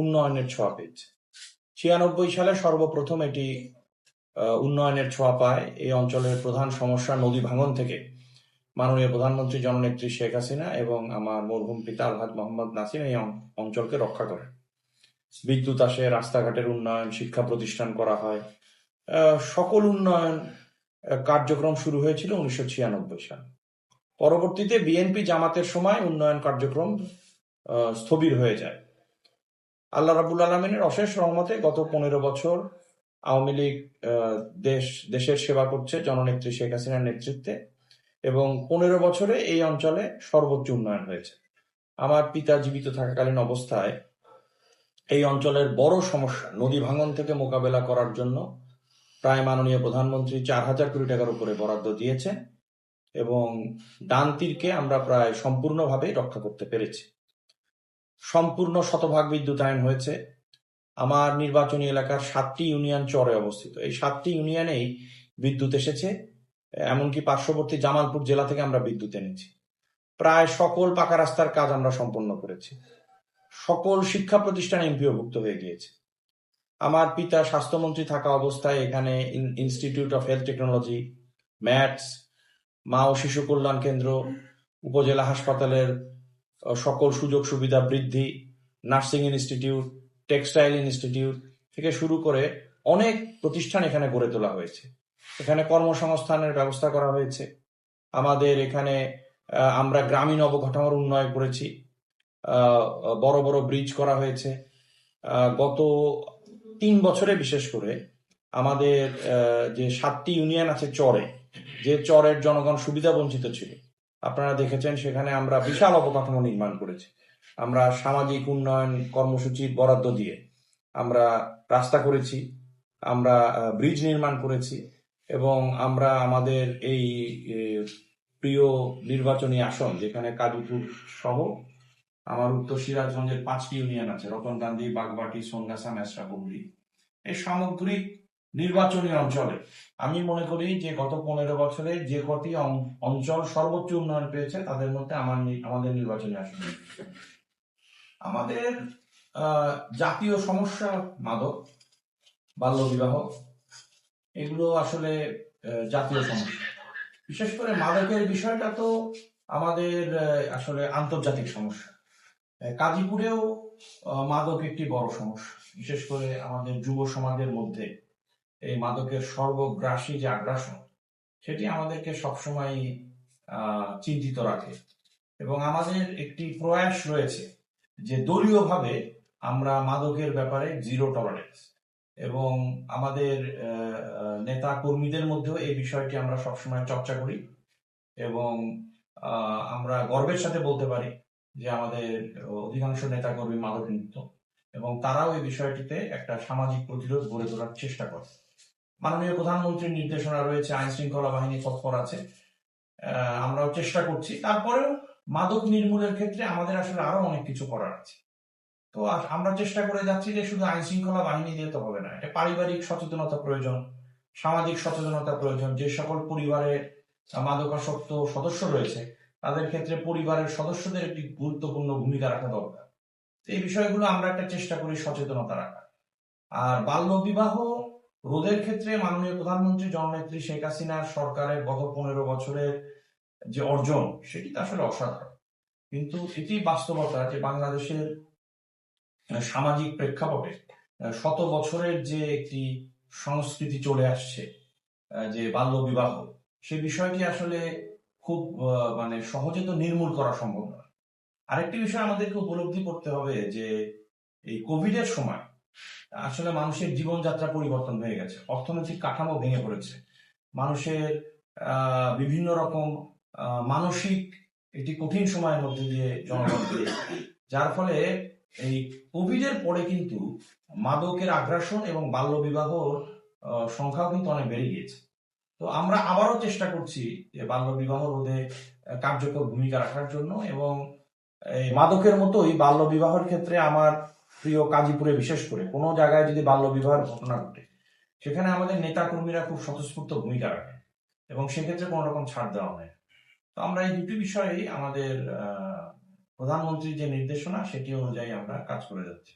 উন্নয়নের ছোঁয়া পেয়েছে। ছিয়ানব্বই সালে সর্বপ্রথম এটি উন্নয়নের ছোঁয়া পায় এই অঞ্চলের প্রধান সমস্যা নদী ভাঙন থেকে। মাননীয় প্রধানমন্ত্রী জননেত্রী শেখ হাসিনা এবং আমার মরহুম পিতা আলহাজ মোহাম্মদ নাসিম এই অঞ্চলকে রক্ষা করেন। বিদ্যুৎ আসে, রাস্তাঘাটের উন্নয়ন, শিক্ষা প্রতিষ্ঠান করা হয়। সকল উন্নয়ন কার্যক্রম শুরু হয়েছিল উনিশশো ছিয়ানব্বই সাল। পরবর্তীতে বিএনপি জামাতের সময় উন্নয়ন কার্যক্রম স্থবির হয়ে যায়। আল্লাহ রাবুল আলমিনের অশেষ রহমতে গত পনেরো বছর আওয়ামী লীগ দেশ, দেশের সেবা করছে জননেত্রী শেখ হাসিনার নেতৃত্বে এবং পনেরো বছরে এই অঞ্চলে সর্বোচ্চ উন্নয়ন হয়েছে। আমার পিতা জীবিত থাকাকালীন অবস্থায় এই অঞ্চলের বড় সমস্যা, নদী ভাঙন থেকে মোকাবেলা করার জন্য প্রায় মাননীয় প্রধানমন্ত্রী চার হাজার কোটি টাকার উপরে বরাদ্দ দিয়েছেন এবং ডান তীরকে আমরা প্রায় সম্পূর্ণভাবে রক্ষা করতে পেরেছি। সম্পূর্ণ শতভাগ বিদ্যুতায়ন হয়েছে। আমার নির্বাচনী এলাকার সাতটি ইউনিয়ন চরে অবস্থিত। এই সাতটি ইউনিয়নেই বিদ্যুৎ এসেছে, এমনকি পার্শ্ববর্তী জামালপুর জেলা থেকে আমরা বিদ্যুৎ এনেছি। প্রায় সকল পাকা রাস্তার কাজ আমরা সম্পন্ন করেছি। সকল শিক্ষা প্রতিষ্ঠান এমপিওভুক্ত হয়ে গিয়েছে। আমার পিতা স্বাস্থ্যমন্ত্রী থাকা অবস্থায় এখানে institute of health technology maths, মা ও শিশু কল্যাণ কেন্দ্র, উপজেলা হাসপাতালের সকল সুযোগ সুবিধা বৃদ্ধি, নার্সিং ইনস্টিটিউট, টেক্সটাইল ইনস্টিটিউট থেকে শুরু করে অনেক প্রতিষ্ঠান এখানে গড়ে তোলা হয়েছে। এখানে কর্মসংস্থানের ব্যবস্থা করা হয়েছে। আমাদের এখানে আমরা গ্রামীণ অবকাঠামোর উন্নয়ন করেছি। বড় বড় ব্রিজ করা হয়েছে। গত তিন বছরে বিশেষ করে আমাদের যে সাতটি ইউনিয়ন আছে চরে, যে চরের জনগণ সুবিধা বঞ্চিত ছিল আপনারা দেখেছেন সেখানে আমরা বিশাল অবকাঠামো নির্মাণ করেছি। আমরা সামাজিক উন্নয়ন কর্মসূচির বরাদ্দ দিয়ে আমরা রাস্তা করেছি, আমরা ব্রিজ নির্মাণ করেছি এবং আমরা আমাদের এই প্রিয় নির্বাচনী আসন যেখানে কাজীপুর সহ আমার উত্তর সিরাজগঞ্জের পাঁচটি ইউনিয়ন আছে রতনকান্দি বাগবাটি সোনগাছা মেসরা এই সামগ্রিক নির্বাচনী অঞ্চলে। আমি মনে করি যে গত পনেরো বছরে যে কটি অঞ্চল সর্বোচ্চ উন্নয়ন পেয়েছে, তাদের মধ্যে আমার আমাদের নির্বাচনী আসন আমাদের জাতীয় সমস্যা মাদক বাল্যবিবাহ এগুলো আসলে জাতীয় সমস্যা। বিশেষ করে মাদকের বিষয়টা তো আমাদের আসলে আন্তর্জাতিক সমস্যা। কাজীপুরেও মাদক একটি বড় সমস্যা। বিশেষ করে আমাদের যুব সমাজের মধ্যে। এই মাদকের সর্বগ্রাসী যে আগ্রাসন, সেটি আমাদেরকে সবসময় চিন্তিত রাখে। এবং আমাদের একটি প্রয়াস রয়েছে যে দলীয়ভাবে আমরা মাদকের ব্যাপারে জিরো টলারেন্স এবং আমাদের নেতা কর্মীদের মধ্যেও এই বিষয়টি আমরা সবসময় চর্চা করি এবং আমরা গর্বের সাথে বলতে পারি যে আমাদের অধিকাংশ নেতা কর্মী মাদক মুক্ত এবং তারাও এই বিষয়টিতে একটা সামাজিক প্রতিরোধ গড়ে তোলার চেষ্টা করে। মাননীয় প্রধানমন্ত্রীর নির্দেশনা রয়েছে, আইন শৃঙ্খলা বাহিনী তৎপর আছে। আমরাও চেষ্টা করছি। তারপরেও মাদক নির্মূলের ক্ষেত্রে আমাদের আসলে আরও অনেক কিছু করার আছে। তো আমরা চেষ্টা করে যাচ্ছি যে শুধু আইন শৃঙ্খলা বাহিনী দিয়ে তো হবে না, এটা পারিবারিক সচেতনতা প্রয়োজন, সামাজিক সচেতনতা প্রয়োজন। যে সকল পরিবারে মাদকাসক্ত সদস্য রয়েছে, তাদের ক্ষেত্রে পরিবারের সদস্যদের একটি গুরুত্বপূর্ণ ভূমিকা রাখা দরকার। এই বিষয়গুলো আমরা একটা চেষ্টা করি সচেতনতা রাখা আর বাল্য বিবাহ রোধের ক্ষেত্রে মাননীয় প্রধানমন্ত্রী জননেত্রী শেখ হাসিনার সরকারের গত পনেরো বছরের যে অর্জন, সেটি তো আসলে অসাধারণ। কিন্তু এটি বাস্তবতা যে বাংলাদেশের সামাজিক প্রেক্ষাপটে শত বছরের যে একটি সংস্কৃতি চলে আসছে যে বাল্য বিবাহ সে বিষয়টি আসলে খুব মানে সহজে তো নির্মূল করা সম্ভব নয়। আরেকটি বিষয় আমাদেরকে উপলব্ধি করতে হবে যে এই কোভিড এর সময় আসলে মানুষের জীবনযাত্রা পরিবর্তন হয়ে গেছে। অর্থনৈতিক কাঠামো ভেঙে পড়েছে। মানুষের বিভিন্ন রকম মানসিক একটি কঠিন সময়ের মধ্যে দিয়ে জনগণ। যার ফলে এই কোভিডের পরে কিন্তু মাদকের আগ্রাসন এবং বাল্যবিবাহর আহ, সংখ্যাও কিন্তু অনেক বেড়ে গিয়েছে। তো আমরা আবারও চেষ্টা করছি যে বাল্যবিবাহ রোধে কার্যকর ভূমিকা রাখার জন্য এবং এই মাদকের মতোই বাল্যবিবাহের ক্ষেত্রে আমার প্রিয় কাজীপুরে, বিশেষ করে কোনো জায়গায় যদি বাল্যবিবাহের ঘটনা ঘটে, সেখানে আমাদের নেতাকর্মীরা খুব স্বতঃস্ফূর্ত ভূমিকা রাখে এবং সেক্ষেত্রে কোনো রকম ছাড় দেওয়া হয় তো আমরা এই দুটি বিষয়েই আমাদের প্রধানমন্ত্রীর যে নির্দেশনা, সেটি অনুযায়ী আমরা কাজ করে যাচ্ছি।